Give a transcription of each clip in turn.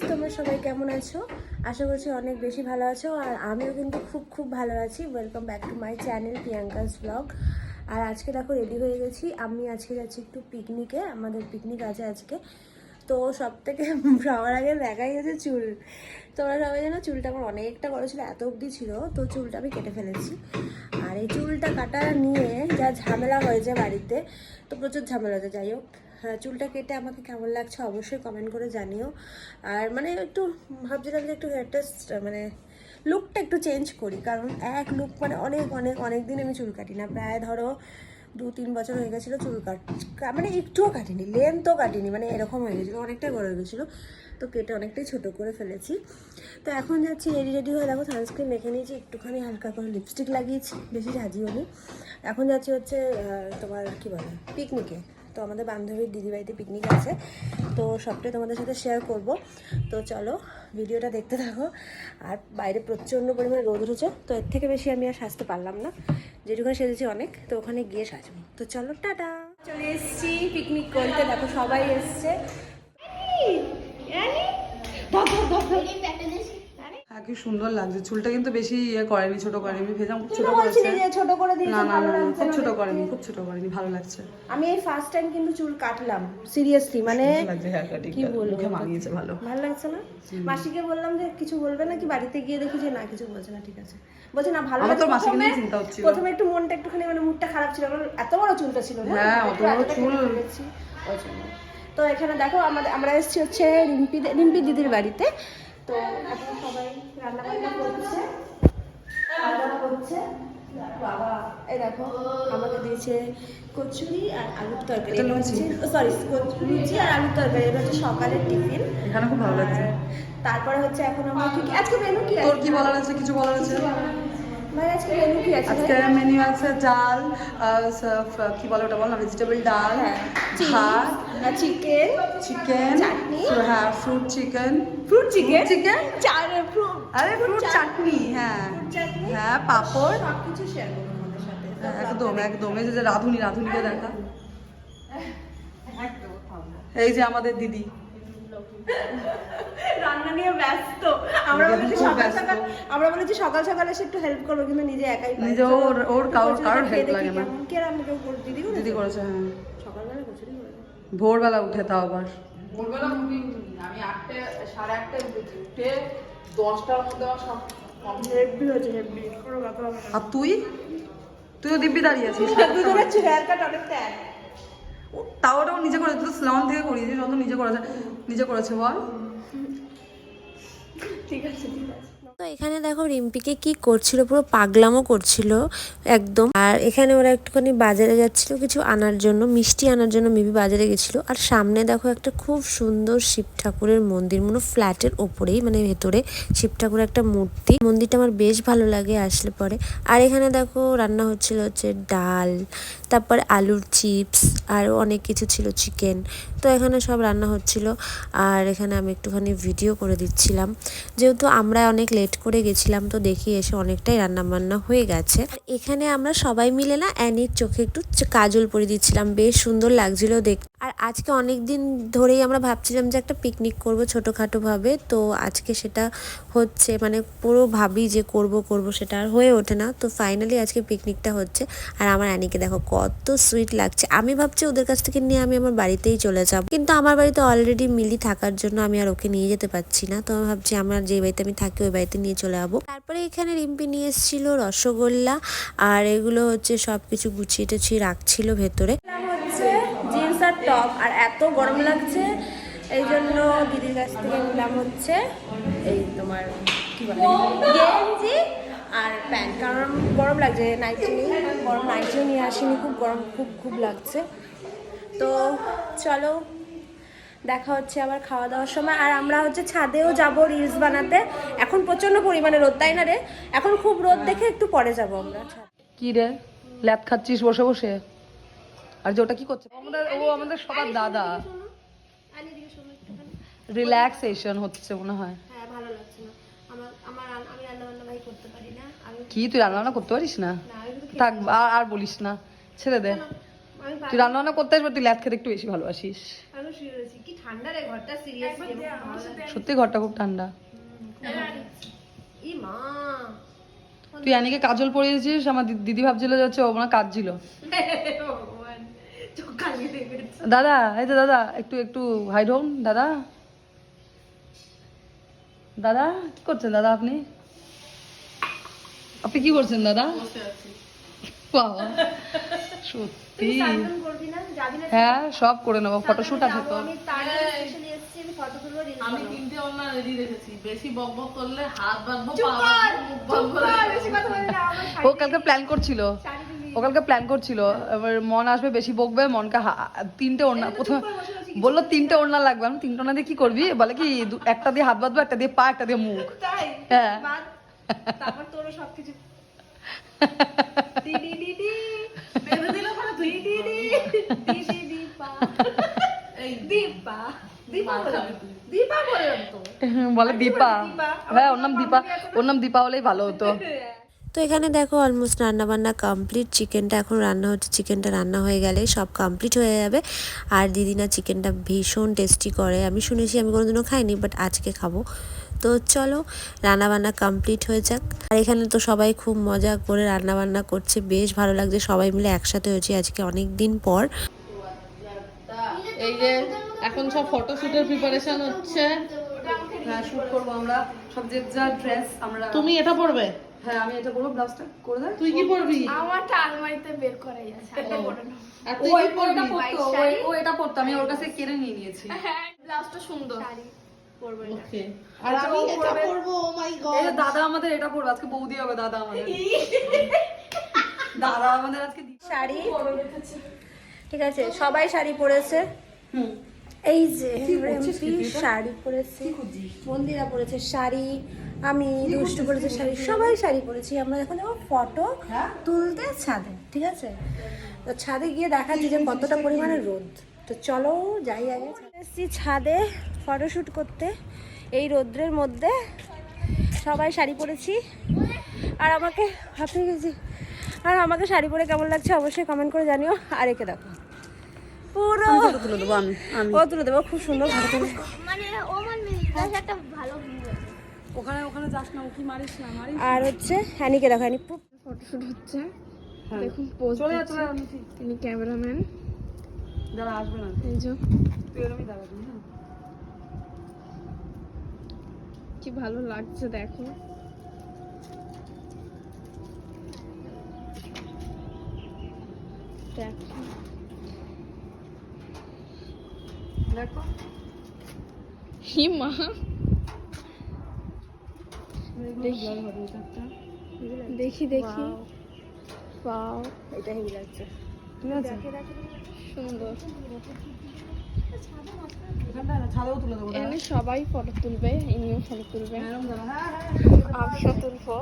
তোমরা সবাই কেমন আছো? আশা করছি অনেক বেশি ভালো আছো আর আমিও কিন্তু খুব খুব ভালো আছি। Welcome back to my channel Priyanka's blog আর আজকে দেখো রেডি হয়ে গেছি। আমি আজকে যাচ্ছি একটু পিকনিকে আমাদের পিকনিক আছে আজকে। তো সব থেকে সবার আগে দেখাই গেছে চুল। তোমরা সবাই জানো চুলটা আমার অনেকটা বড় ছিল, এত অবধি ছিল। তো চুলটা আমি কেটে ফেলেছি। আর এই চুলটা কাটা নিয়ে যা ঝামেলা হয়েছে বাড়িতে, তো প্রচুর ঝামেলা হয়েছে, যাই হোক। চুলটা কেটে আমাকে কেমন লাগছে অবশ্যই কমেন্ট করে জানিও। আর মানে একটু ভাবছিলাম যে একটু হেয়ারটা মানে লুকটা একটু চেঞ্জ করি, কারণ এক লুক মানে অনেক অনেক অনেক দিন আমি চুল কাটি না। প্রায় ধরো দু তিন বছর হয়ে গেছিল চুল কাট মানে একটুও কাটিনি লেন্থও কাটিনি মানে এরকম হয়ে গেছিল, অনেকটাই বড় হয়ে গেছিল। তো কেটে অনেকটাই ছোট করে ফেলেছি। তো এখন যাচ্ছি রেডি রেডি হয়ে দেখো সানস্ক্রিন মেখে নিয়েছি, একটুখানি হালকা করে লিপস্টিক লাগিয়েছি, বেশি সাজিও নি এখন যাচ্ছি হচ্ছে তোমার কি বলে পিকনিকে তো আমাদের বান্ধবীর দিদিবাড়িতে পিকনিক আছে। তো সবটাই তোমাদের সাথে শেয়ার করব। তো চলো, ভিডিওটা দেখতে থাকো। আর বাইরে প্রচণ্ড পরিমাণে রোদ উঠেছে, তো এর থেকে বেশি আমি আর সাজতে পারলাম না। যেটুখানে সেজেছি অনেক, তো ওখানে গিয়ে সাজবো। তো চলো, টাটা! চলে এসেছি পিকনিক করতে। দেখো সবাই এসছে। কি সুন্দর লাগছে। চুলটা কিন্তু বেশি ইয়ে করেনি ছোট করেনি ভেজা ছোট করেছে। ছোট করে না দিয়েছে না না খুব ছোট করেনি খুব ছোট করেনি ভালো লাগছে। আমি এই ফার্স্ট টাইম কিন্তু চুল কাটলাম সিরিয়াসলি মানে কি বলব? মুখে মানিয়েছে ভালো। ভালো লাগছে না? মাসিকে বললাম যে কিছু বলবে না কি বাড়িতে গিয়ে দেখি যে না কিছু বলছে না ঠিক আছে। বলছে না ভালো আমার তো লাগছে। মাসিকে নিয়ে চিন্তা হচ্ছিল। প্রথমে একটু মনটা একটুখানি মানে মুডটা খারাপ ছিল। কারণ এত বড় চুলটা ছিল হ্যাঁ, অত বড় চুল। তো এখানে দেখো আমাদের আমরা এসেছি হচ্ছে রিম্পি রিম্পি দিদির বাড়িতে। তো এখন সবাই রান্না বান্না করছে। খাওয়া করছে। বাবা এই দেখো আমাকে দিয়েছে কচুরি আর আলুর তরকারি। সরি লুচি। আর আলুর তরকারি। এটা হচ্ছে সকালের টিফিন। এখানে খুব ভালো লাগছে। তারপরে হচ্ছে এখন আমার কি আজকে মেনু কি তোর কি বলার আছে? কিছু বলার আছে? আজকে মেনু আছে? ডাল কি বলে ওটা বল ভেজিটেবল ডাল হ্যাঁ ভাত চিকেন চিকেন হ্যাঁ fruit chicken fruit chicken chicken আরে ফ্রুট চাটনি। হ্যাঁ। হ্যাঁ পাপড়। সব কিছু শেয়ার করব হ্যাঁ, একদম একদম। এই যে যে রাধুনি রাধুনিকে দেখা। এই যে আমাদের দিদি। রান্না নিয়ে ব্যস্ত আমরা বলেছি সকাল সকাল আমরা বলেছি সকাল সকাল এসে একটু হেল্প করব কিন্তু নিজে একাই নিজে ওর- ওর কারোর- কারোর দেখি লাগে না। কে রান্না কেউ করে- দিদি করেছে? দিদি করেছে হ্যাঁ সকালবেলা করেছে। ভোরবেলা উঠে তাও আবার ভোরবেলা উঠি আমি আটটা সাড়ে আটটায় উঠেছি উঠে দশটার মধ্যে আমার সব। হয়েছে। আর তুই তুইও দিব্যি দাঁড়িয়ে আছিস অনেকটা। ও- তাও ওটা নিজে করেছে, তুই স্লন থেকে করিয়েছে যত তো নিজে করেছে নিজে করেছে বল। ঠিক আছে ঠিক আছে। তো এখানে দেখো রিম্পিকে কি করছিল? পুরো পাগলামও করছিল একদম। আর এখানে ওরা একটুখানি বাজারে যাচ্ছিল, কিছু আনার জন্য, মিষ্টি আনার জন্য মেবি বাজারে গেছিল। আর সামনে দেখো একটা খুব সুন্দর শিব ঠাকুরের মন্দির, মনে ফ্ল্যাটের ওপরেই মানে ভেতরে শিব ঠাকুরের একটা মূর্তি। মন্দিরটা আমার বেশ ভালো লাগে আসলে পরে। আর এখানে দেখো রান্না হচ্ছিল হচ্ছে ডাল, তারপর আলুর চিপস, আর অনেক কিছু ছিল চিকেন। তো এখানে সব রান্না হচ্ছিল। আর এখানে আমি একটুখানি ভিডিও করে দিচ্ছিলাম। যেহেতু আমরা অনেক লেট করে গেছিলাম তো দেখি এসে অনেকটাই রান্না বান্না হয়ে গেছে। এখানে আমরা সবাই মিলে না অ্যানির চোখে একটু কাজল পরে দিচ্ছিলাম, বেশ সুন্দর লাগছিল দেখ আর আজকে অনেক দিন ধরেই আমরা ভাবছিলাম যে একটা পিকনিক করব ছোটোখাটো ভাবে তো আজকে সেটা হচ্ছে মানে পুরো ভাবি যে করব করব সেটা আর হয়ে ওঠে না। তো ফাইনালি আজকে পিকনিকটা হচ্ছে। আর আমার অ্যানিকে দেখো কত সুইট লাগছে। আমি ভাবছি ওদের কাছ থেকে নিয়ে আমি আমার বাড়িতেই চলে যাব। কিন্তু আমার বাড়িতে অলরেডি মিলি থাকার জন্য আমি আর ওকে নিয়ে যেতে পারছি না। তো আমি ভাবছি আমার যে বাড়িতে আমি থাকি, ওই বাড়িতে নিয়ে চলে যাব। তারপরে এখানে রিম্পি নিয়ে এসেছিল রসগোল্লা। আর এগুলো হচ্ছে সব কিছু গুছিয়ে টুছিয়ে রাখছিল ভেতরে। হচ্ছে জিন্স আর টপ। আর এত গরম লাগছে, এই জন্য দিদির কাছ থেকে নিলাম হচ্ছে এই তোমার কি বলে? গেঞ্জি আর প্যান্ট। কারণ গরম লাগছে নাইটি নেই গরম নাইটিও নিয়ে আসিনি, খুব গরম, খুব খুব লাগছে। তো চলো দেখা হচ্ছে আবার খাওয়া দাওয়ার সময়। আর আমরা হচ্ছে ছাদেও যাব রিলস বানাতে। এখন প্রচণ্ড পরিমাণে রোদ তাই না রে? এখন খুব রোদ দেখে একটু পরে যাব আমরা। কি রে? ল্যাপ খাচ্ছিস বসে বসে? আর যে ওটা কি করছে? আমাদের ও আমাদের সবার দাদা। রিল্যাক্সেশন হচ্ছে মনে হয়। হ্যাঁ কি তুই রান্না বান্না করতে পারিস না? থাক আর বলিস না। ছেড়ে দে। তুই রান্না বান্না করতে আসবে তুই ল্যাপ খেতে একটু বেশি ভালোবাসিস। ঠান্ডা রে ঘর সত্যি ঘরটা খুব ঠান্ডা। ই মা। তুই অ্যানিকে কাজল পরিয়েছিস আমার দিদি ভাবছিল যে হচ্ছে ও কাজ ছিল দাদা এই তো দাদা একটু একটু হাইড হোন দাদা। দাদা কি করছেন দাদা আপনি? আপনি কি করছেন দাদা? বাবা সত্যি। হ্যাঁ সব করে নেব ফটোশুট আছে তো। আমি তার তিনটে ওনা রেডি রেখেছি। বেশি করলে হাত বাঁধবো ও কালকে প্ল্যান করছিল। ও কালকে প্ল্যান করছিল। এবার মন আসবে বেশি বকবে মনকে হা- তিনটে ওড়না প্রথমে বলল তিনটে ওড়না লাগবে। আমি তিনটে ওড়না দিয়ে কি করবি? বলে কি দু- একটা দিয়ে হাত বাঁধবো একটা দিয়ে পা একটা দিয়ে মুখ। হ্যাঁ। তারপর তোরও সবকিছু। তো এখানে দেখো অলমোস্ট রান্না বান্না কমপ্লিট চিকেনটা এখন রান্না হচ্ছে চিকেনটা রান্না হয়ে গেলে সব কমপ্লিট হয়ে যাবে। আর দিদিনা চিকেনটা ভীষণ টেস্টি করে। আমি শুনেছি, আমি কোনোদিনও খাইনি বাট আজকে খাব। তো চলো রান্না বান্না কমপ্লিট হয়ে যাক। আর এখানে তো সবাই খুব মজা করে রান্না বান্না করছে বেশ ভালো লাগছে। সবাই মিলে একসাথে হয়েছে আজকে অনেক দিন পর। এই যে এখন সব ফটোশুটের প্রিপারেশন হচ্ছে। হ্যাঁ শুট করব আমরা। সব যে যা ড্রেস আমরা তুমি এটা পড়বে হ্যাঁ আমি এটা করব ব্লাউজটা করে দেয় তুই কি পড়বি আমারটা আলমারিতে বের করাই আছে আগে পরে নাও। আর তুই কি পড়বি ও- এটা পরতো আমি ওর কাছে কেড়ে নিয়ে নিয়েছি। হ্যাঁ ব্লাউজটা সুন্দর। ওকে আর আমি এটা পড়ব ও মাই গড যে দাদা আমাদের এটা পড়বে আজকে বৌদি হবে দাদা আমাদের। দাদা আমাদের আজকে শাড়ি? ঠিক আছে সবাই শাড়ি পরেছে। হুম। এই যে শাড়ি পরেছে। মন্দিরা পরেছে শাড়ি আমি দুষ্টু পরেছে শাড়ি সবাই শাড়ি পরেছি। আমরা এখন যাব ফটো তুলতে ছাদে ঠিক আছে? তো ছাদে গিয়ে দেখাচ্ছি যে কতটা পরিমাণে রোদ। তো চলো যাই আগে। এসেছি ছাদে। ফটোশ্যুট করতে এই রোদ্রের মধ্যে সবাই শাড়ি পরেছি। আর আমাকে হাঁপিয়ে গেছি আর আমাকে শাড়ি পরে কেমন লাগছে অবশ্যই কমেন্ট করে জানিও। আর একে দেখো। পুরো তুলে দেবো আমি ও তুলে দেবো খুব সুন্দর মানে ও মানে বেশ একটা ভালো ওখানে ওখানে যাস না উঠি মারিস না মারিস আর হচ্ছে হ্যানিকে দেখো হ্যানি পুরো ফটোশুট হচ্ছে। হ্যাঁ। দেখুন পোজ চলে। তিনি ক্যামেরাম্যান। দাঁড়া আসবে না। এই যে। তুই দাঁড়াবি হ্যাঁ। কি ভালো লাগছে দেখো। দেখো। দেখো। হি মা। দেখি। দেখি। দেখি পাও এটা হেভি লাগছে। ঠিক আছে। সুন্দর। এখানে সবাই ফটো তুলবে ইনিও ফটো তুলবে। দাঁড়া, হ্যাঁ, হ্যাঁ। আমিও তুলবো।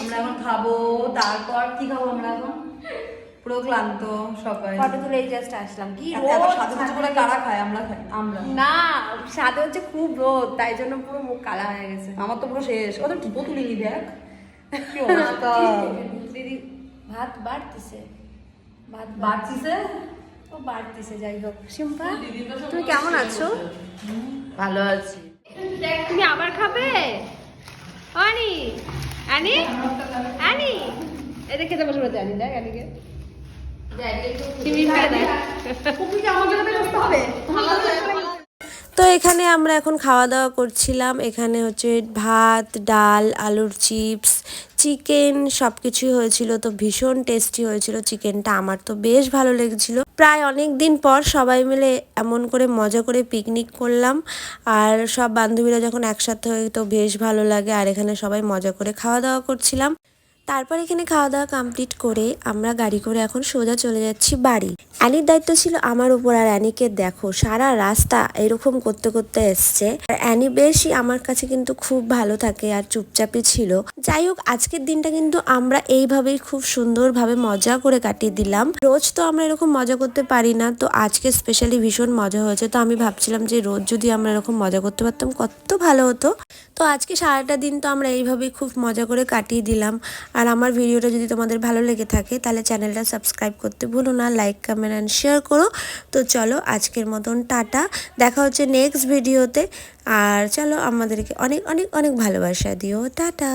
আমরা এখন খাব তারপর কি খাব আমরা এখন? পুরো ক্লান্ত সবাই। ফটো তুলে এই জাস্ট আসলাম। কি এত- এত রোদ করে কারা খায়? আমরা খাই আমরা। না সাথে হচ্ছে খুব রোদ তাই জন্য পুরো মুখ কালা হয়ে গেছে। আমার তো পুরো শেষ। ও তো টিপো তুলিনি দেখ। কি অবস্থা দিদি ভাত বাড়তিছে। ভাত ও বাড়তিছে যাই হোক। সিম্পা তুমি কেমন আছো? ভালো আছি। তুমি আবার খাবে? অনি এটা খেতে বসে দেখ তো এখানে আমরা এখন খাওয়া দাওয়া করছিলাম। এখানে হচ্ছে ভাত ডাল আলুর চিপস চিকেন সব কিছুই হয়েছিল তো ভীষণ টেস্টি হয়েছিল চিকেনটা আমার তো বেশ ভালো লেগেছিল। প্রায় অনেক দিন পর সবাই মিলে এমন করে মজা করে পিকনিক করলাম। আর সব বান্ধবীরা যখন একসাথে হই তো বেশ ভালো লাগে। আর এখানে সবাই মজা করে খাওয়া দাওয়া করছিলাম। তারপর এখানে খাওয়া দাওয়া কমপ্লিট করে আমরা গাড়ি করে এখন সোজা চলে যাচ্ছি বাড়ি। অ্যানির দায়িত্ব ছিল আমার উপর আর অ্যানিকে দেখো, সারা রাস্তা এরকম করতে করতে এসছে। আর অ্যানি বেশই আমার কাছে কিন্তু খুব ভালো থাকে আর চুপচাপই ছিল। যাই হোক, আজকের দিনটা কিন্তু আমরা এইভাবেই খুব সুন্দরভাবে মজা করে কাটিয়ে দিলাম। রোজ তো আমরা এরকম মজা করতে পারি না, তো আজকে স্পেশালি ভীষণ মজা হয়েছে। তো আমি ভাবছিলাম যে রোজ যদি আমরা এরকম মজা করতে পারতাম, কত ভালো হতো। তো আজকে সারাটা দিন তো আমরা এইভাবেই খুব মজা করে কাটিয়ে দিলাম। আর আমার ভিডিওটা যদি তোমাদের ভালো লেগে থাকে, তাহলে চ্যানেলটা সাবস্ক্রাইব করতে ভুলো না লাইক কমেন্ট অ্যান্ড শেয়ার করো। তো চলো আজকের মতন টাটা। দেখা হচ্ছে নেক্সট ভিডিওতে আর চলো আমাদেরকে অনেক অনেক অনেক ভালোবাসা দিও। টাটা।